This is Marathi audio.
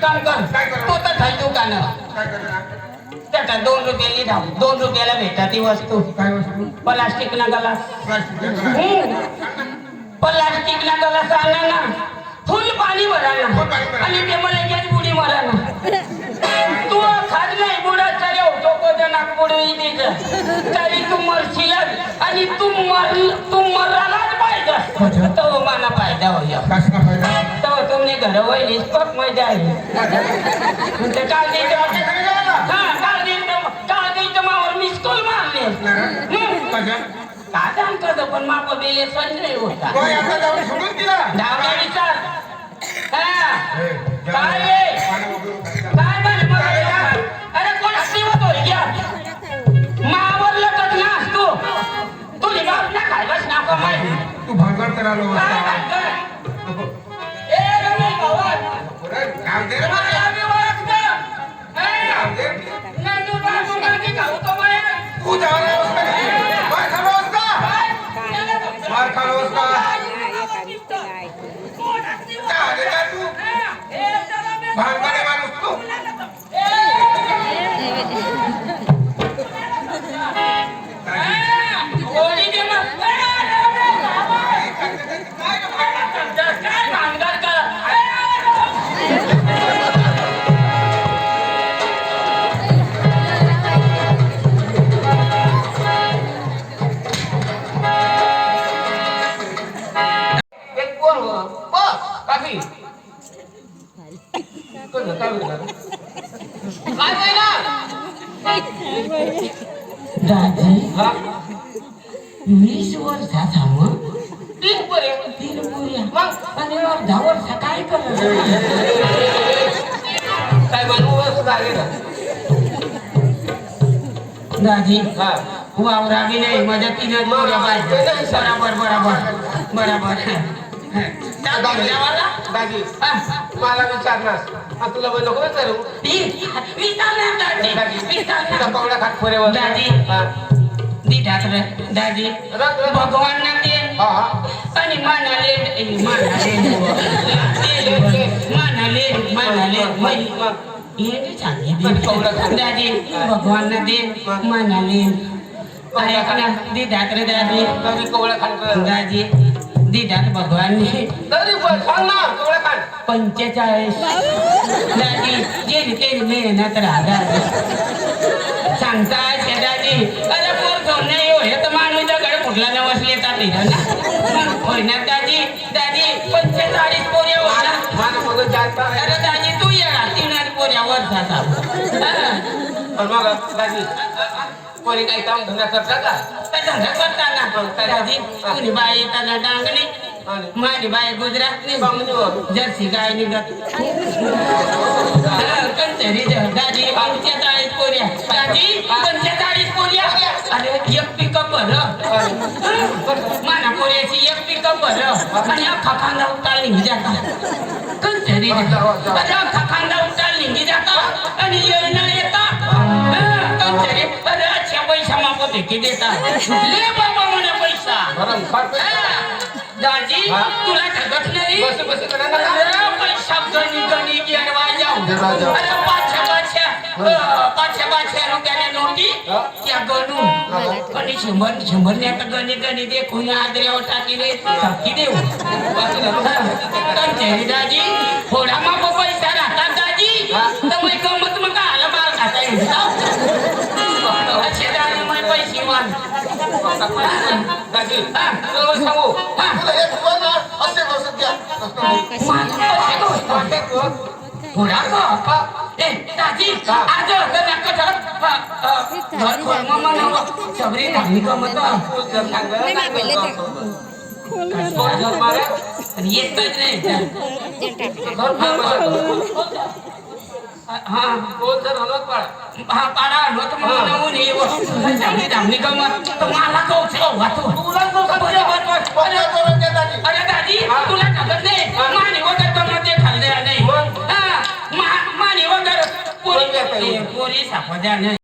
एक काम कर? तो तर खाई दुकानं. काय करणार? त्याचा दोन रुपयाली धाव दोन रुपयाला भेटतात ती वस्तू? प्लास्टिक ना गलास. प्लास्टिक ना गलास. आणा ना. फुल पाणी भरा ना. आणि ते मला याच बुडी मारा ना तू खात नाही बुडा तरी होतो कोणत्या नागपुडी तिथं तरी तू मरशीलच आणि तू मर तू मरायलाच पाहिजे. वहिनीच पक मजा आहे. म्हणजे काल काल काल मावर मिस कॉल मारले. पण माप संजय होता. सोडून दिला. धावला विचार. काय. काय? अरे कोण होय घ्या मावरलं तर ना तू तुझी बाप ना खायलाच ना कमाई तू भांगड तर हा? वीस वर्षाचा मग तीन पोरे तीन पोऱ्या मग आणि दहा वर्ष काय काय म्हणू वर्ष झाले ना दादी हा. वावरावी नाही माझ्या तीन बराबर बराबर बराबर हा. मला विचारलास हा, तुला नको विचारू ती- कवडा खात फोरेवर दादी. दी ठाकरे दादी. भगवान ना दे हा. आणि मानाले ए, मानाले. मानाले. मानाले मै ये बी चांगली दादी भगवान ना दे मानाले. ऐक ना दी ठाकरे दादी कवडा खात. दादी दी ठाक भगवानने सांग ना कवडा खात पंचेचाळीस. दादी केली केली मेहनत राहा सांगता दादी अरे पोर घेऊन नाही हो हे तर माणूस दगड फुटला न बसले तर लिहिलं ना? होय ना दादी दादी पंचेचाळीस पोऱ्या मग जाता अरे दादी तू ये ना तीन पोऱ्या वर्षाचा हा. मग दादी कोणी काही काम धंदा करता का काय धंदा करताना दादी तुझी बाई येताना डांगणी आणि माझी बाई गुजरातनी बामणी हो. जर्सी गाय निघत कंचरी दादी पंचेचाळीस पोऱ्या दादी पंचेचाळीस पोऱ्या अरे एक पिकअप भर माना पोऱ्याची एक पिकअप भर आणि अख्खा खांदा उतार निघी जाता कंचरी अरे अख्खा खांदा उतार निघी जाता आणि पैसा माप भेटी देता. ले बाबा म्हणा पैसा. गरम खात दादी हा? तुला ठगत नाही? बस बस करा ना अरे पैसा. गणी गणी गिरवा जाऊ गिरवा जाऊ. अरे पाचशे पाचशे. अ, पाचशे पाचशे रुपयाने नोटी. हा? त्या गणू. आणि शंभर शंभर ने आता गणी गणी दे कोणी आदऱ्यावर टाकीले. धक्की देऊ. कंचेरी दाजी थोडा सांगू हा? तुला हे तुला ना असे वर्ष द्या मान पैसे दोस्त. थोडा का ए दादी आज तर नका तर घर खोल मग ना सबरी धामी का मत येतच नाही हा हा पाडा आलो तर मग नवून ये धामी धामी का मत तर मला कौच वाचू अरे दादी तुला ठगत नाही मानी वगैरे कमत खाल्ले